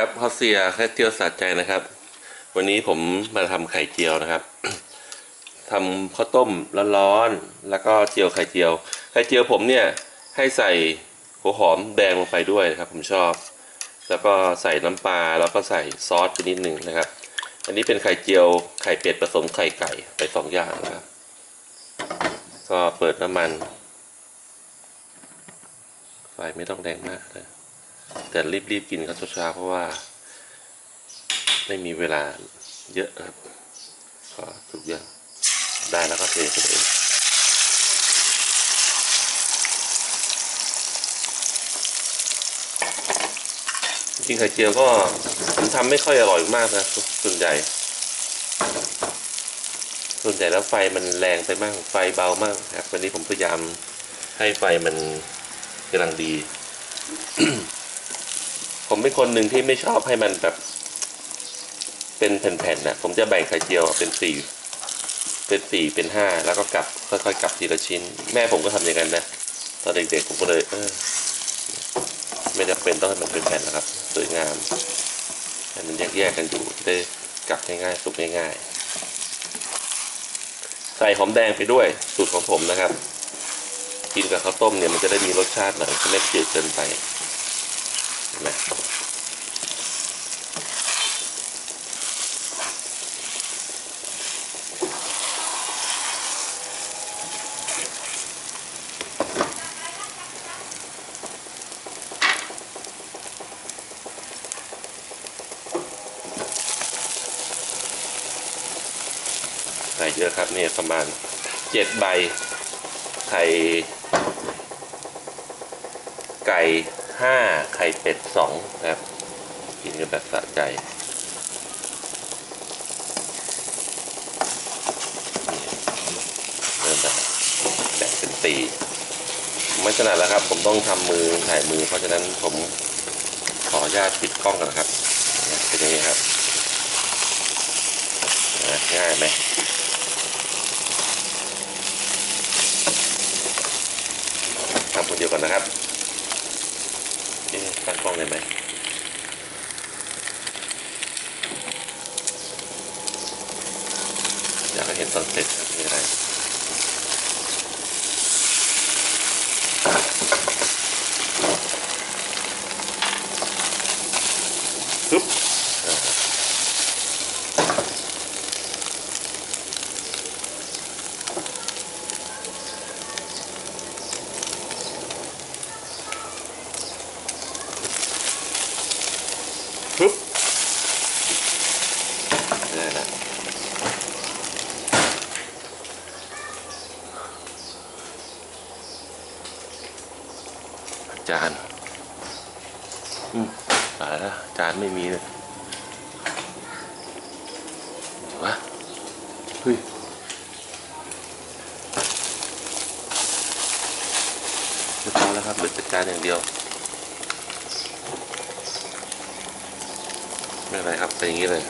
ครับฮอเซียแค่เจียวสะใจนะครับ วันนี้ผมมาทำไข่เจียวนะครับทำข้าวต้มร้อนๆแล้วก็เจียวไข่เจียว ไข่เจียวผมเนี่ยให้ใส่หัวหอมแดงลงไปด้วยนะครับ ผมชอบ แล้วก็ใส่น้ำปลาแล้วก็ใส่ซอสไปนิดนึงนะครับ อันนี้เป็นไข่เจียวไข่เป็ดผสมไข่ไก่ไปสองอย่างนะครับก็เปิดน้ำมัน ไฟไม่ต้องแรงมากนะ แต่รีบๆกินครับเช้าๆเพราะว่า ไม่มีเวลาเยอะครับก็ทุกอย่างได้แล้วก็เทไปเองจริงไข่เจียวก็ผมทำไม่ค่อยอร่อยมากนะส่วนใหญ่ ส่วนใหญ่แล้วไฟมันแรงไปมากไฟเบามากครับวันนี้ผมพยายามให้ไฟมันกำลังดี ผมเป็นคนหนึ่งที่ไม่ชอบให้มันแบบ เป็นแผ่นๆนะผมจะแบ่งไข่เจียวเป็นสี่เป็นสี่เป็นห้าแล้วก็กลับค่อยๆกลับทีละชิ้น แม่ผมก็ทำอย่างนั้นนะตอนเด็กๆผมก็เลย เออ ไม่จำเป็นต้องให้มันเป็นแผ่นนะครับ สวยงามให้มันแยกๆกันอยู่ได้กลับง่ายๆสุกง่ายๆ ใส่หอมแดงไปด้วยสูตรของผมนะครับ กินกับข้าวต้มเนี่ยมันจะได้มีรสชาติหน่อยไม่จืดเกินไป นไหมใส่เยอะครับเนี่ยประมาณเจ็ดใบไข่ ไก่ห้าไข่เป็ดสองนะครับ กินกันแบบสะใจเริ่มแบบแบ่งเป็นตีไม่ถนัดแล้วครับ ผมต้องทำมือถ่ายมือ เพราะฉะนั้นผมขออนุญาตปิดกล้องกันนครับเนี่ยเป็นอย่างนี้ครับง่ายไหมทำคนเดียวก่อนนะครับ ตั้งกล้องได้ไหมอยากให้เห็นตอนเสร็จนี่นะไรปึ๊บอ่าปึ๊บได้แล้ว จานอืมตายแล้วจานไม่มีเลยเดี๋ยววะเฮ้ยเรียบร้อแล้วครับเหลือจัดจานอย่างเดียว ไม่เป็นไรครับเป็นอย่างนี้เลย